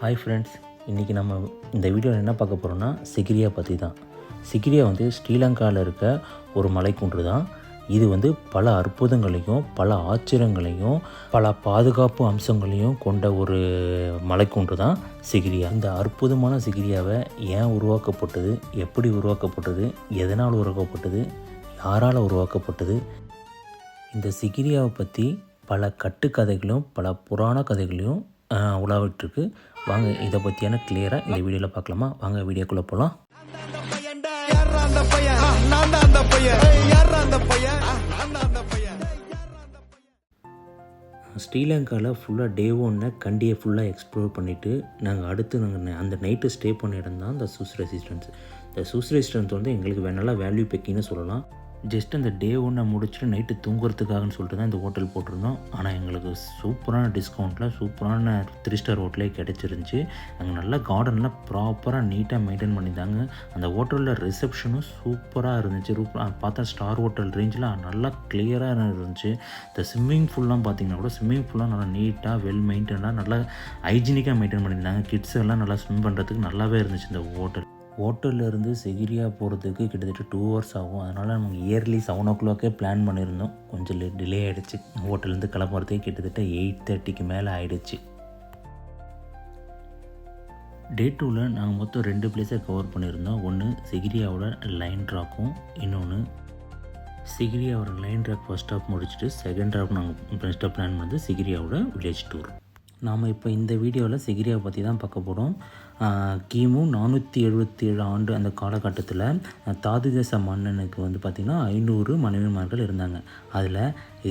Hi friends இன்றைக்கி நம்ம இந்த வீடியோவில் என்ன பார்க்க போகிறோம்னா சிகிரியா பற்றி தான் சிகிரியா வந்து ஸ்ரீலங்காவில் இருக்க ஒரு மலைக்குன்று தான். இது வந்து பல அற்புதங்களையும் பல ஆச்சரியங்களையும் பல பாதுகாப்பு அம்சங்களையும் கொண்ட ஒரு மலைக்குன்று தான் சிகிரியா. இந்த அற்புதமான சிகிரியாவை ஏன் உருவாக்கப்பட்டது எப்படி உருவாக்கப்பட்டது எதனால் உருவாக்கப்பட்டது யாரால் உருவாக்கப்பட்டது? இந்த சிகிரியாவை பற்றி பல கட்டுக்கதைகளும் பல புராண கதைகளையும் உலாவிட்டுருக்கு. வாங்க இதை பற்றியான கிளியராக இந்த வீடியோவில் பார்க்கலாமா? வாங்க வீடியோக்குள்ளே போகலாம் ஸ்ரீலங்காவில் ஃபுல்லாக டே ஒன்னை கண்டியை ஃபுல்லாக எக்ஸ்ப்ளோர் பண்ணிவிட்டு நாங்கள் அடுத்து நாங்கள் அந்த நைட்டு ஸ்டே பண்ண இடம் தான் இந்த சூஸ் ரெசிஸ்டன்ஸ் இந்த சூஸ் ரெசிஸ்டன்ஸ் வந்து எங்களுக்கு வேணாலும் வேல்யூ பெக்கின்னு சொல்லலாம். ஜஸ்ட் அந்த டே ஒன்றை முடிச்சுட்டு நைட்டு தூங்குறதுக்காகன்னு சொல்லிட்டு தான் இந்த ஹோட்டல் போட்டிருந்தோம். ஆனால் எங்களுக்கு சூப்பரான டிஸ்கவுண்ட்டில் சூப்பரான த்ரீ ஸ்டார் ஹோட்டலே கிடச்சிருந்துச்சி. அங்கே நல்லா கார்டன்லாம் ப்ராப்பராக நீட்டாக மெயின்டைன் பண்ணியிருந்தாங்க. அந்த ஹோட்டலில் ரிசப்ஷனும் சூப்பராக இருந்துச்சு. ரூப் பார்த்தா ஸ்டார் ஹோட்டல் ரேஞ்சில் நல்லா கிளியராக இருந்துச்சு. இந்த ஸ்விம்மிங் ஃபுல்லாம் பார்த்தீங்கன்னா கூட ஸ்விம்மிங் ஃபுல்லாக நல்லா நீட்டாக வெல் மெயின்டைனாக நல்லா ஹைஜீனிக்காக மெயின்டைன் பண்ணியிருந்தாங்க. கிட்ஸ் எல்லாம் நல்லா ஸ்விம் பண்ணுறதுக்கு நல்லாவே இருந்துச்சு இந்த ஹோட்டல் ஹோட்டல்லேருந்து செகிரியா போகிறதுக்கு கிட்டத்தட்ட டூ ஹவர்ஸ் ஆகும். அதனால் நாங்கள் இயர்லி செவன் ஓ கிளாக்கே பிளான் பண்ணியிருந்தோம். கொஞ்சம் டிலே ஆகிடுச்சு ஹோட்டல்லேருந்து கிளம்புறதுக்கு கிட்டத்தட்ட எயிட் தேர்ட்டிக்கு மேலே ஆயிடுச்சு. டே டூவில் நாங்கள் மொத்தம் ரெண்டு பிளேஸை கவர் பண்ணியிருந்தோம். ஒன்று சிகிரியாவோட லைன் ட்ராக்கும் இன்னொன்று சிகிரியாவோட லைன் ட்ராக் ஃபஸ்ட் ஸ்டாப் முடிச்சுட்டு செகண்ட் ட்ராப் நாங்கள் ஃபஸ்ட்டாக பிளான் பண்ணது சிகிரியாவோட வில்லேஜ் டூர் நாம் இப்போ இந்த வீடியோவில் சிகிரியாவை பற்றி தான் பார்க்க போகிறோம் கிமு நானூற்றி எழுபத்தி ஏழு ஆண்டு அந்த காலகட்டத்தில் தாதுதேச மன்னனுக்கு வந்து பார்த்திங்கன்னா ஐநூறு மனைவிமார்கள் இருந்தாங்க. அதில்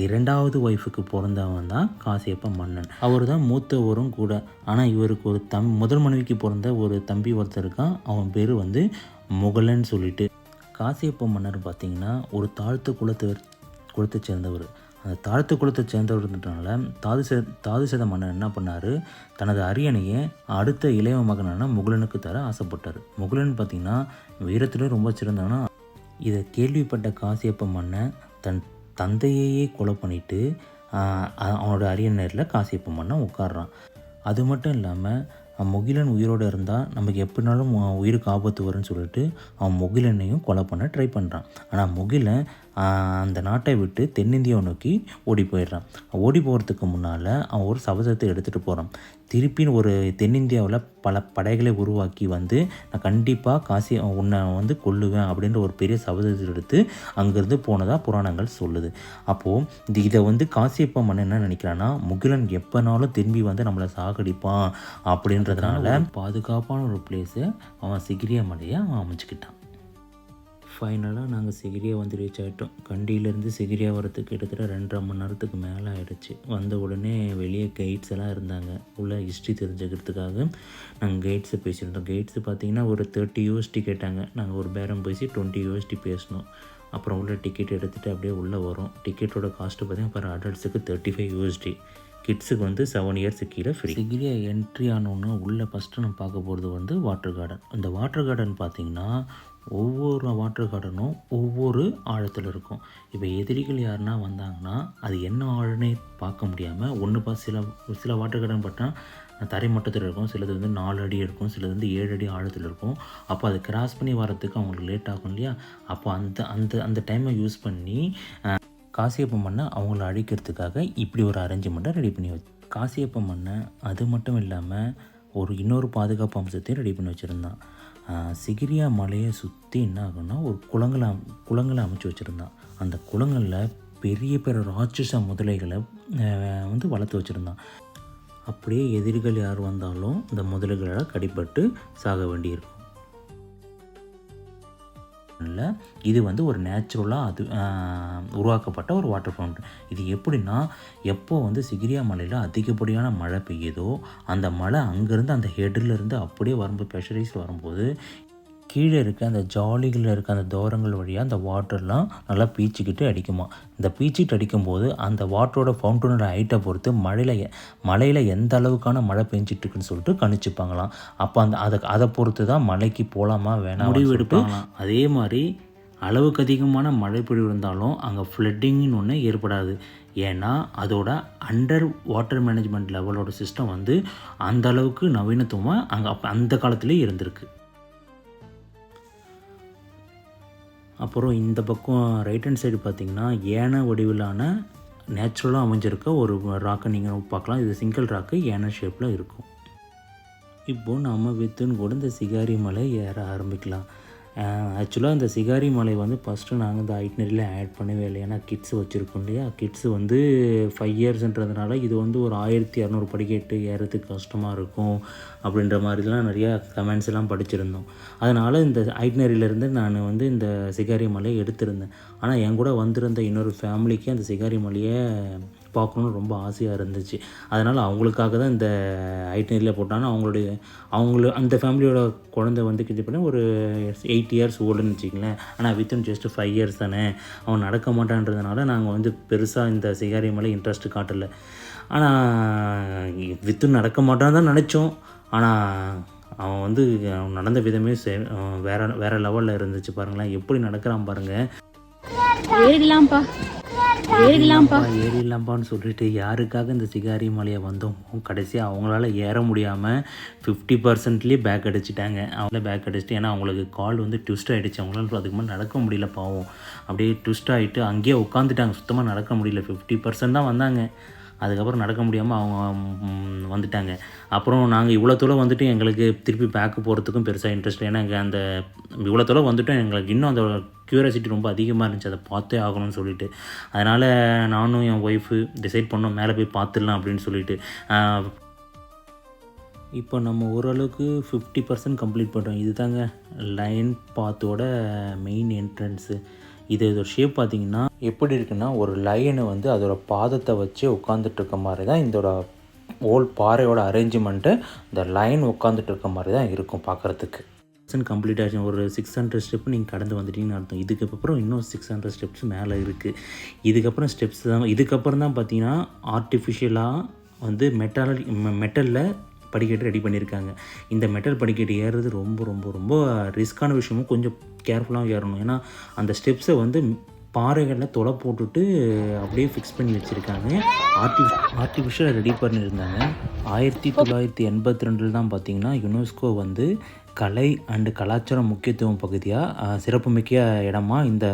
இரண்டாவது ஒய்ஃபுக்கு பிறந்தவன் தான் காசியப்ப மன்னன். அவர் தான் மூத்தவரும் கூட. ஆனால் இவருக்கு ஒரு தம் முதல் மனைவிக்கு பிறந்த ஒரு தம்பி ஒருத்தர் இருக்கான். அவன் பேர் வந்து முகலன் சொல்லிட்டு. காசியப்ப மன்னர் பார்த்திங்கன்னா ஒரு தாழ்த்து குலத்தை குலத்தை சேர்ந்தவர். அந்த தாழ்த்து குலத்தை சேர்ந்தவர்ன்றனால தாது சே தாது சேத மன்னன் என்ன பண்ணார்? தனது அரியணையை அடுத்த இளைய மகனான முகுலனுக்கு தர ஆசைப்பட்டார். முகுலன் பார்த்திங்கன்னா வீரத்திலே ரொம்ப சிறந்தவனா. இதை கேள்விப்பட்ட காசியப்ப மன்னன் தன் தந்தையையே கொலை பண்ணிவிட்டு அவனோட அரியணையில் காசியப்ப மன்னன் உட்காடுறான் அது மட்டும் இல்லாமல் முகிலன் உயிரோடு இருந்தால் நமக்கு எப்படினாலும் உயிருக்கு ஆபத்து வரும்னு சொல்லிட்டு அவன் முகிலனையும் கொலை பண்ண ட்ரை பண்ணுறான் ஆனால் முகிலன் அந்த நாட்டை விட்டு தென்னிந்தியாவை நோக்கி ஓடி போயிடுறான். ஓடி போகிறதுக்கு முன்னால் அவன் ஒரு சபதத்தை எடுத்துகிட்டு போகிறான் திருப்பின்னு ஒரு தென்னிந்தியாவில் பல படைகளை உருவாக்கி வந்து நான் கண்டிப்பாக காசி உன்னை வந்து கொல்லுவேன் அப்படின்ற ஒரு பெரிய சபதத்தை எடுத்து அங்கேருந்து போனதாக புராணங்கள் சொல்லுது. அப்போது இது இதை வந்து காசியப்ப மன்னன் என்ன நினைக்கிறான்னா முகிலன் எப்போனாலும் திரும்பி வந்து நம்மளை சாகடிப்பான் அப்படின்றதுனால பாதுகாப்பான ஒரு பிளேஸை அவன் சிகிரிய மலையை அவன் அமைச்சுக்கிட்டான். ஃபைனலாக நாங்கள் சிகிரியா வந்து ரீச் ஆகிட்டோம் கண்டியிலேருந்து சிகிரியா வரத்துக்கு கிட்டத்தட்ட ரெண்டரை மணி நேரத்துக்கு மேலே ஆகிடுச்சு வந்த உடனே வெளியே கைட்ஸ் எல்லாம் இருந்தாங்க. உள்ள ஹிஸ்ட்ரி தெரிஞ்சுக்கிறதுக்காக நாங்கள் கைட்ஸை பேசியிருந்தோம். கைட்ஸு பார்த்தீங்கன்னா ஒரு தேர்ட்டி யூஎஸ்டி கேட்டாங்க. நாங்கள் ஒரு பேரம் பேசி டுவெண்ட்டி யூஎஸ்டி பேசினோம். அப்புறம் உள்ள டிக்கெட் எடுத்துகிட்டு அப்படியே உள்ளே வரும். டிக்கெட்டோட காஸ்ட்டு பார்த்தீங்கன்னா பர் அடல்ட்ஸுக்கு தேர்ட்டி ஃபைவ் யூஎஸ்டி கிட்ஸுக்கு வந்து செவன் இயர்ஸ் கீழே ஃப்ரீ சிகிரியா என்ட்ரி ஆனோன்னா உள்ளே ஃபஸ்ட்டு நம்ம பார்க்க போகிறது வந்து வாட்டர் கார்டன் இந்த வாட்டர் கார்டன் பார்த்திங்கன்னா ஒவ்வொரு வாட்டர் கார்டனும் ஒவ்வொரு ஆழத்தில் இருக்கும். இப்போ எதிரிகள் யாருன்னா வந்தாங்கன்னா அது என்ன ஆழனே பார்க்க முடியாமல் ஒன்று பா சில சில வாட்டர் கார்டன் பார்த்தா தரை மட்டத்தில் இருக்கும். சிலது வந்து நாலு அடி இருக்கும். சிலது வந்து ஏழு அடி ஆழத்தில் இருக்கும். அப்போ அதை கிராஸ் பண்ணி வரத்துக்கு அவங்களுக்கு லேட் ஆகும் இல்லையா? அப்போ அந்த அந்த அந்த டைமை யூஸ் பண்ணி காசியப்ப மண்ணை அவங்கள அழிக்கிறதுக்காக இப்படி ஒரு அரேஞ்ச்மெண்ட்டை ரெடி பண்ணி வச்சு காசியப்ப மண்ணை அது மட்டும் இல்லாமல் ஒரு இன்னொரு பாதுகாப்பு அம்சத்தையும் ரெடி பண்ணி வச்சுருந்தான். சிகிரியா மலையை சுற்றி என்ன ஆகும்னா ஒரு குளங்களை அம்- குளங்களை அமைச்சு வச்சுருந்தான். அந்த குளங்களில் பெரிய பெரிய ராட்சச முதலைகளை வந்து வளர்த்து வச்சுருந்தான். அப்படியே எதிரிகள் யார் வந்தாலும் இந்த முதலைகளால் கடிபட்டு சாக வேண்டியிருக்கும். இல்லை இது வந்து ஒரு நேச்சுரலாக அது உருவாக்கப்பட்ட ஒரு வாட்டர் ஃபவுண்டன் இது எப்படின்னா எப்போ வந்து சிகிரியா மலையில் அதிகப்படியான மழை பெய்யுதோ அந்த மழை அங்கேருந்து அந்த ஹெட்லேருந்து அப்படியே வரும்போது ப்ரெஷரைஸ் வரும்போது கீழே இருக்க அந்த ஜாலிகளில் இருக்க அந்த தோரங்கள் வழியாக அந்த வாட்டர்லாம் நல்லா பீச்சிக்கிட்டு அடிக்குமா. இந்த பீச்சிட்டு அடிக்கும்போது அந்த வாட்டரோட ஃபவுண்டனோட ஹைட்டை பொறுத்து மழையில் மலையில் எந்த அளவுக்கான மழை பெஞ்சிட்டு இருக்குன்னு சொல்லிட்டு கணிச்சுப்பாங்களாம். அப்போ அந்த அதை அதை பொறுத்து தான் மலைக்கு போகலாமா வேணாம் முடிவு எடுப்பாங்களாம். அதே மாதிரி அளவுக்கு அதிகமான மழை பொழிவு இருந்தாலும் அங்கே ஃப்ளட்டிங்னு ஒன்று ஏற்படாது. ஏன்னா அதோட அண்டர் வாட்டர் மேனேஜ்மெண்ட் லெவலோட சிஸ்டம் வந்து அந்த அளவுக்கு நவீனத்துவமாக அங்கே அப்போ அந்த காலத்துலேயே இருந்திருக்கு. அப்புறம் இந்த பக்கம் ரைட் ஹேண்ட் சைடு பார்த்தீங்கன்னா ஏன வடிவிலான நேச்சுரலாக அமைஞ்சிருக்க ஒரு ராக்கை நீங்கள் பார்க்கலாம். இது சிங்கிள் ராக்கு ஏன ஷேப்பில் இருக்கும். இப்போது நம்ம வித்துன்னு கூட இந்த சிகாரி மலை ஏற ஆரம்பிக்கலாம். ஆக்சுவலாக இந்த சிகாரி மலை வந்து ஃபஸ்ட்டு நாங்கள் இந்த ஐட்னரியில் ஆட் பண்ணவே இல்லை. ஏன்னா கிட்ஸ் வச்சுருக்கோம் இல்லையா? கிட்ஸ் வந்து ஃபைவ் இயர்ஸ்ன்றதுனால இது வந்து ஒரு ஆயிரத்தி இரநூறு படிக்கட்டு ஏறத்துக்கு கஷ்டமாக இருக்கும் அப்படின்ற மாதிரிலாம் நிறையா கமெண்ட்ஸ் எல்லாம் படிச்சிருந்தோம். அதனால் இந்த ஐட்னரியிலேருந்து நான் வந்து இந்த சிகாரி மலையை எடுத்திருந்தேன். ஆனால் என் கூட வந்திருந்த இன்னொரு ஃபேமிலிக்கு அந்த சிகாரி மலையை பார்க்கணுன்னு ரொம்ப ஆசையாக இருந்துச்சு. அதனால் அவங்களுக்காக தான் இந்த ஐட்டனில் போட்டாங்க. அவங்களுடைய அவங்கள அந்த ஃபேமிலியோட குழந்தை வந்து கிட்ட பண்ண ஒரு எயிட் இயர்ஸ் ஓல்டுன்னு வச்சுக்கங்களேன். ஆனால் வித்தின் ஜஸ்ட் ஃபைவ் இயர்ஸ் தானே. அவன் நடக்க மாட்டான்றதுனால நாங்கள் வந்து பெருசாக இந்த சிகாரி மேலே இன்ட்ரெஸ்ட் காட்டலை. ஆனால் வித்து நடக்க மாட்டான்னு தான் நினச்சோம். ஆனால் அவன் வந்து அவன் நடந்த விதமே சே வேற வேற லெவலில் இருந்துச்சு பாருங்களேன். எப்படி நடக்கிறான் பாருங்கள் ஏறிடலாம்ப்பா. ஏறிடலாம்ப்பா. ஏறிடலாம்ப்பான்னு சொல்லிட்டு யாருக்காக இந்த சிகாரி மலையை வந்தோம்? கடைசியாக அவங்களால ஏற முடியாமல் ஃபிஃப்டி பர்சன்ட்லேயே பேக் அடிச்சிட்டாங்க. அவங்கள பேக் அடிச்சிட்டு ஏன்னா அவங்களுக்கு கால் வந்து ட்விஸ்ட் ஆகிடுச்சு அவங்களால அதுக்கு மேலே நடக்க முடியல பாவம். அப்படியே ட்விஸ்ட் ஆகிட்டு அங்கேயே உட்காந்துட்டாங்க சுத்தமாக நடக்க முடியல. ஃபிஃப்டி பர்சன்ட் தான் வந்தாங்க. அதுக்கப்புறம் நடக்க முடியாமல் அவங்க வந்துட்டாங்க. அப்புறம் நாங்கள் இவ்வளோ தூரம் வந்துட்டு எங்களுக்கு திருப்பி பேக்கு போகிறதுக்கும் பெருசாக இன்ட்ரெஸ்ட் ஏன்னா எங்கள் அந்த இவ்வளோ தூரம் வந்துட்டோம். எங்களுக்கு இன்னும் அந்த க்யூரியாசிட்டி ரொம்ப அதிகமாக இருந்துச்சு. அதை பார்த்தே ஆகணும்னு சொல்லிட்டு. அதனால் நானும் என் ஒய்ஃபு டிசைட் பண்ணோம் மேலே போய் பார்த்துடலாம் அப்படின்னு சொல்லிட்டு. இப்போ நம்ம ஓரளவுக்கு ஃபிஃப்டி பர்சன்ட் கம்ப்ளீட் பண்ணுறோம் இது தாங்க லைன் பாத்தோட மெயின் என்ட்ரன்ஸு இது இதோட ஷேப் பார்த்தீங்கன்னா எப்படி இருக்குன்னா ஒரு லைனை வந்து அதோட பாதத்தை வச்சு உட்காந்துட்டு இருக்க மாதிரி தான் இதோட ஓல் பாறையோட அரேஞ்ச்மெண்ட்டு இந்த லைன் உட்காந்துட்டு இருக்க மாதிரி தான் இருக்கும் பார்க்குறதுக்கு. பர்சன்ட் கம்ப்ளீட் ஆச்சு ஒரு சிக்ஸ் ஹண்ட்ரட் ஸ்டெப் நீங்கள் கடந்து வந்துட்டீங்கன்னு அர்த்தம். இதுக்கப்புறம் இன்னும் சிக்ஸ் ஹண்ட்ரட் ஸ்டெப்ஸ் மேலே இருக்குது இதுக்கப்புறம் ஸ்டெப்ஸ் தான் இதுக்கப்புறம் தான் பார்த்தீங்கன்னா ஆர்டிஃபிஷியலாக வந்து மெட்டால் மெட்டலில் படிக்கட்டு ரெடி பண்ணியிருக்காங்க இந்த மெட்டல் படிக்கட்டு ஏறுறது ரொம்ப ரொம்ப ரொம்ப ரிஸ்க்கான விஷயமும் கொஞ்சம் கேர்ஃபுல்லாக ஏறணும். ஏன்னா அந்த ஸ்டெப்ஸை வந்து பாறைகளில் தொலை போட்டுட்டு அப்படியே ஃபிக்ஸ் பண்ணி வச்சுருக்காங்க. ஆர்டி ஆர்டிஃபிஷியலாக ரெடி பண்ணியிருந்தாங்க ஆயிரத்தி தொள்ளாயிரத்தி எண்பத்தி ரெண்டில் தான் பார்த்தீங்கன்னா யுனெஸ்கோ வந்து கலை அண்டு கலாச்சார முக்கியத்துவம் பகுதியாக சிறப்புமிக்க இடமா இந்த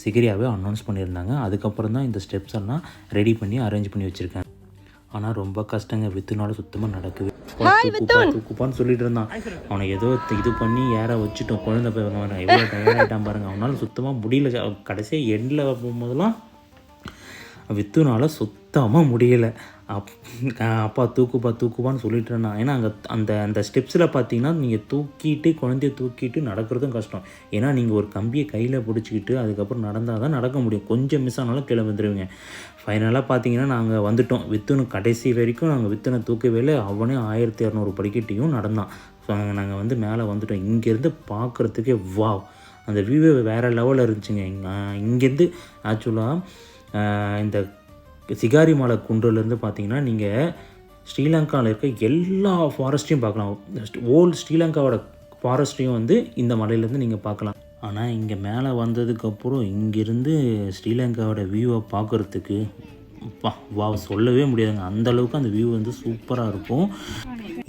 சிகிரியாவை அனௌன்ஸ் பண்ணியிருந்தாங்க. அதுக்கப்புறம் தான் இந்த ஸ்டெப்ஸ் எல்லாம் ரெடி பண்ணி அரேஞ்ச் பண்ணி வச்சுருக்காங்க. ஆனால் ரொம்ப கஷ்டங்க. வித்துனால சுத்தமாக நடக்குது. தூக்குப்பான்னு சொல்லிட்டு இருந்தான். அவனை ஏதோ இது பண்ணி ஏற வச்சுட்டோம். குழந்தை போய் எவ்வளோ டயர்ட் ஆகிட்டான் பாருங்க. அவனால சுத்தமாக முடியல. கடைசியாக எண்டில் போகும்போதெல்லாம் வித்துனால சுத்தமாக முடியல. அப் அப்பா தூக்குப்பா தூக்குப்பான்னு சொல்லிட்டு இருந்தான் ஏன்னா அங்கே அந்த அந்த ஸ்டெப்ஸில் பார்த்தீங்கன்னா நீங்கள் தூக்கிட்டு குழந்தைய தூக்கிட்டு நடக்கிறதும் கஷ்டம். ஏன்னா நீங்கள் ஒரு கம்பியை கையில் பிடிச்சிக்கிட்டு அதுக்கப்புறம் நடந்தால் தான் நடக்க முடியும். கொஞ்சம் மிஸ் ஆனாலும் கீழே வந்துடுவீங்க ஃபைனலாக பார்த்தீங்கன்னா நாங்கள் வந்துட்டோம். வித்துனு கடைசி வரைக்கும் நாங்கள் வித்துனை தூக்கவே இல்லை. அவனே ஆயிரத்தி இரநூறு படிக்கட்டையும் நடந்தான். ஸோ நாங்கள் வந்து மேலே வந்துட்டோம். இங்கேருந்து பார்க்குறதுக்கே வாவ்! அந்த வியூவே வேறு லெவலில் இருந்துச்சுங்க. இங்கேருந்து ஆக்சுவலாக இந்த சிகாரி மலை குன்றுலேருந்து பார்த்தீங்கன்னா நீங்கள் ஸ்ரீலங்காவில் இருக்க எல்லா ஃபாரஸ்ட்டையும் பார்க்கலாம். ஓல்டு ஸ்ரீலங்காவோட ஃபாரஸ்ட்டையும் வந்து இந்த மலையிலேருந்து நீங்கள் பார்க்கலாம். ஆனால் இங்கே மேலே வந்ததுக்கப்புறம் இங்கேருந்து ஸ்ரீலங்காவோட வியூவை பார்க்குறதுக்கு வா வா சொல்லவே முடியாதுங்க. அந்த அளவுக்கு அந்த வியூ வந்து சூப்பராக இருக்கும்.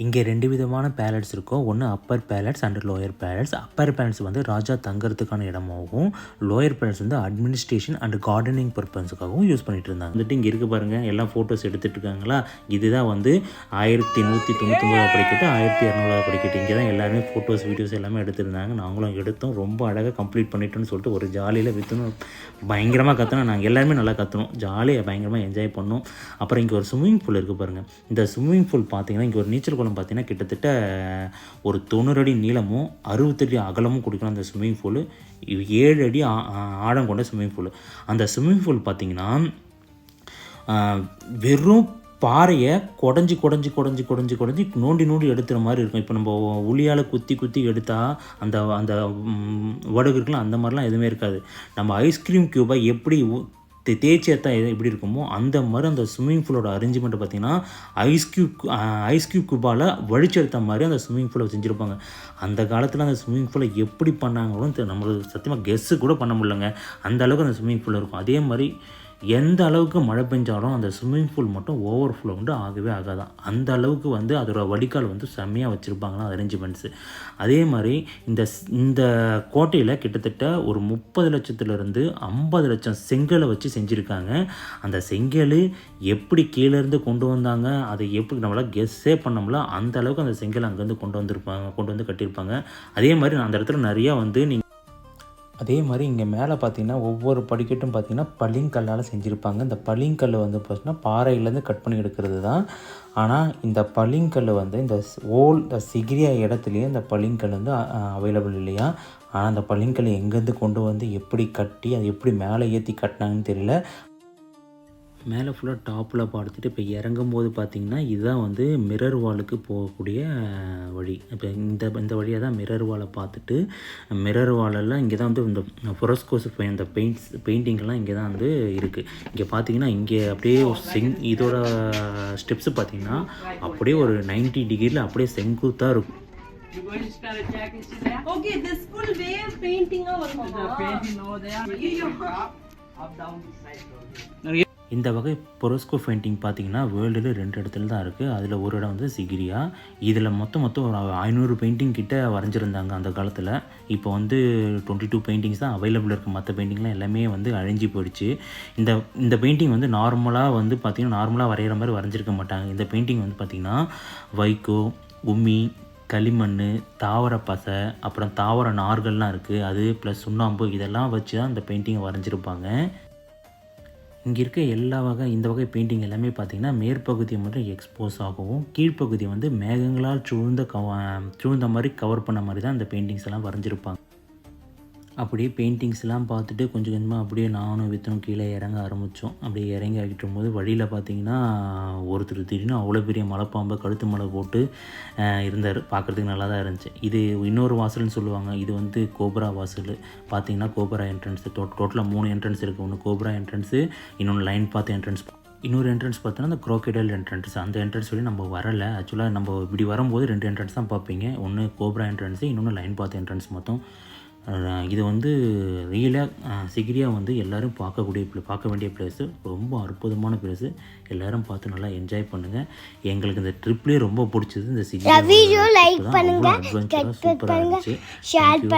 இங்கே ரெண்டு விதமான பேலட்ஸ் இருக்கும். ஒன்று upper palaces and lower palaces upper palaces வந்து ராஜா தங்குறதுக்கான இடமாகவும் லோயர் பேலட்ஸ் வந்து அட்மினிஸ்ட்ரேஷன் அண்ட் கார்டனிங் பர்பஸுக்காகவும் யூஸ் பண்ணிட்டு இருந்தாங்க. வந்துட்டு இங்கே இருக்க பாருங்க. எல்லாம் ஃபோட்டோஸ் எடுத்துகிட்டு இருக்காங்களா? இதுதான் வந்து ஆயிரத்தி நூற்றி தொண்ணூத்தொம்பது படிக்கட்டு ஆயிரத்தி இரநூறுவா படிக்கட்டு. இங்கே தான் எல்லாருமே ஃபோட்டோஸ் வீடியோஸ் எல்லாமே எடுத்திருந்தாங்க. நாங்களும் எடுத்தோம். ரொம்ப அழகாக கம்ப்ளீட் பண்ணிட்டோன்னு சொல்லிட்டு ஒரு ஜாலியில் விற்றுணும் பயங்கரமாக கற்றுனோம் நாங்கள் எல்லாருமே நல்லா கற்றுனோம் ஜாலியாக பயங்கரமாக என்ஜாய் பண்ணோம். அப்புறம் இங்கே ஒரு ஸ்விம்மிங் பூல் இருக்குது பாருங்கள் இந்த ஸ்விம்மிங் பூல் பார்த்தீங்கன்னா இங்கே ஒரு நீச்சல் குளம் பார்த்தீங்கன்னா கிட்டத்தட்ட ஒரு தொண்ணூறு அடி நீளமும் அறுபத்தடி அகலமும் கொடுக்கணும் அந்த ஸ்விம்மிங் பூல் ஏழு அடி ஆ- ஆழம் கொண்ட ஸ்விம்மிங் பூல் அந்த ஸ்விம்மிங் பூல் பார்த்தீங்கன்னா வெறும் பாறையை குடஞ்சி குடஞ்சி குடஞ்சி குடஞ்சி குடஞ்சி நோண்டி நோண்டி எடுத்துகிற மாதிரி இருக்கும். இப்போ நம்ம உளியால் குத்தி குத்தி எடுத்தால் அந்த அந்த வடகு வடுகு இருக்கலாம் அந்த மாதிரிலாம் எதுவுமே இருக்காது. நம்ம ஐஸ்கிரீம் க்யூபை எப்படி தேய்ச்சி எடுத்தா எது- எப்படி இருக்குமோ அந்த மாதிரி அந்த ஸ்விம்மிங் பூலோட அரேஞ்ச்மெண்ட் பார்த்தீங்கன்னா ஐஸ் கியூப் ஐஸ் கியூப் குபாவில் வழிச்செடுத்த மாதிரி அந்த ஸ்விம்மிங் பூலை செஞ்சுருப்பாங்க. அந்த காலத்தில் அந்த ஸ்விம்மிங் பூலை எப்படி பண்ணாங்களோ நம்மளுக்கு சத்தியமாக கெஸ்ஸு கூட பண்ண முடியலங்க. அந்த அளவுக்கு அந்த ஸ்விம்மிங் பூல் இருக்கும். அதே மாதிரி எந்த அளவுக்கு மழை பெஞ்சாலும் அந்த ஸ்விம்மிங் பூல் மட்டும் ஓவர் ஃப்ளோ வந்து ஆகவே ஆகாதான். அந்த அளவுக்கு வந்து அதோடய வடிகால் வந்து செம்மையாக வச்சுருப்பாங்களா அரேஞ்ச்மெண்ட்ஸு அதே மாதிரி இந்த இந்த கோட்டையில் கிட்டத்தட்ட ஒரு முப்பது லட்சத்துலேருந்து ஐம்பது லட்சம் செங்கலை வச்சு செஞ்சுருக்காங்க. அந்த செங்கல் எப்படி கீழேருந்து கொண்டு வந்தாங்க அதை எப்படி நம்மளால் கெஸ்ஸே பண்ணோம்ல அந்த அளவுக்கு அந்த செங்கல் அங்கேருந்து கொண்டு வந்திருப்பாங்க கொண்டு வந்து கட்டியிருப்பாங்க. அதே மாதிரி அந்த இடத்துல நிறையா வந்து நீங்கள் அதே மாதிரி இங்கே மேலே பார்த்தீங்கன்னா ஒவ்வொரு படிக்கட்டும் பார்த்தீங்கன்னா பளிங்கல்லால் செஞ்சுருப்பாங்க. இந்த பளிங்கல் வந்து பார்த்தீங்கன்னா பாறையிலேருந்து கட் பண்ணி எடுக்கிறது தான் ஆனால் இந்த பளிங்கல் வந்து இந்த ஓல் இந்த சிகிரியா இடத்துலையே இந்த பளிங்கல் வந்து அவைலபிள் இல்லையா? ஆனால் அந்த பளிங்கல் எங்கேருந்து கொண்டு வந்து எப்படி கட்டி அது எப்படி மேலே ஏற்றி கட்டினாங்கன்னு தெரியல. மேலே ஃபுல்லாக டாப்பில் பார்த்துட்டு இப்போ இறங்கும்போது பார்த்தீங்கன்னா இதுதான் வந்து மிரர் வாலுக்கு போகக்கூடிய வழி. இப்போ இந்த இந்த வழியாக தான் மிரர் வாலை பார்த்துட்டு மிரர் வாலெல்லாம் இங்கே தான் வந்து இந்த ஃபொரஸ்கோஸ் இந்த பெயிண்ட்ஸ் பெயிண்டிங்லாம் இங்கே தான் வந்து இருக்குது இங்கே பார்த்தீங்கன்னா இங்கே அப்படியே ஒரு செங் இதோட ஸ்டெப்ஸு பார்த்தீங்கன்னா அப்படியே ஒரு 90 டிகிரியில் அப்படியே செங்குத்தாக இருக்கும். Okay, this full wave painting over painting over there. இந்த வகை பொரோஸ்கோ பெயிண்டிங் பார்த்திங்கன்னா வேர்ல்டில் ரெண்டு இடத்துல தான் இருக்குது அதில் ஒரு இடம் வந்து சிகிரியா. இதில் மொத்தம் மொத்தம் ஒரு ஐநூறு பெயிண்டிங் கிட்ட வரைஞ்சிருந்தாங்க அந்த காலத்தில். இப்போ வந்து டுவெண்ட்டி டூ பெயிண்டிங்ஸ் தான் அவைலபிள் இருக்குது மற்ற பெயிண்டிங்லாம் எல்லாமே வந்து அழிஞ்சு போயிடுச்சு. இந்த இந்த பெயிண்டிங் வந்து நார்மலாக வந்து பார்த்திங்கன்னா நார்மலாக வரைகிற மாதிரி வரைஞ்சிருக்க மாட்டாங்க. இந்த பெயிண்டிங் வந்து பார்த்திங்கன்னா வைகோ உமி களிமண் தாவர பசை அப்புறம் தாவர நார்கள்லாம் இருக்குது அது ப்ளஸ் சுண்ணாம்பு இதெல்லாம் வச்சு தான் இந்த பெயிண்டிங்கை வரைஞ்சிருப்பாங்க. இங்கே இருக்க எல்லா வகை இந்த வகை பெயிண்டிங் எல்லாமே பார்த்தீங்கன்னா மேற்பகுதி மட்டும் எக்ஸ்போஸ் ஆகவும் கீழ்ப்பகுதி வந்து மேகங்களால் சூழ்ந்த கவ சூழ்ந்த மாதிரி கவர் பண்ண மாதிரி தான் இந்த பெயிண்டிங்ஸ் எல்லாம் வரைஞ்சிருப்பாங்க. அப்படியே பெயிண்டிங்ஸ்லாம் பார்த்துட்டு கொஞ்சம் கொஞ்சமாக அப்படியே நானும் வித்தனும் கீழே இறங்க ஆரம்பித்தோம் அப்படியே இறங்கி ஆகிட்டு போது வழியில் பார்த்தீங்கன்னா ஒருத்தர் திடீர்னு அவ்வளோ பெரிய மலைப்பாம்பை கழுத்து மலை போட்டு இருந்தார். பார்க்குறதுக்கு நல்லா தான் இருந்துச்சு. இது இன்னொரு வாசல்னு சொல்லுவாங்க. இது வந்து கோப்ரா வாசல். பார்த்தீங்கன்னா கோப்ரா என்ட்ரன்ஸ் டோ டோட்டலாக மூணு என்ட்ரன்ஸ் இருக்குது ஒன்று கோப்ரா என்ட்ரன்ஸு இன்னொன்று லைன் பார்த்து என்ட்ரன்ஸ் இன்னொரு என்ட்ரன்ஸ் பார்த்தோன்னா அந்த க்ரோக்கடைல் என்ட்ரன்ஸ் அந்த என்ட்ரன்ஸ் வழி நம்ம வரல. ஆக்சுவலாக நம்ம இப்படி வரும்போது ரெண்டு என்ட்ரன்ஸ் தான் பார்ப்பீங்க. ஒன்று கோப்ரா என்ட்ரன்ஸு இன்னொன்று லைன் பார்த்து என்ட்ரன்ஸ் மொத்தம். இது வந்து ரியலாக சிகிரியா வந்து எல்லாரும் பார்க்கக்கூடிய பார்க்க வேண்டிய பிளேஸு ரொம்ப அற்புதமான பிளேஸு எல்லாரும் பார்த்து நல்லா என்ஜாய் பண்ணுங்கள் எங்களுக்கு இந்த ட்ரிப்லேயே ரொம்ப பிடிச்சது இந்த வீடியோ லைக் பண்ணுங்க. சூப்பராக இருந்துச்சு. ஷேர்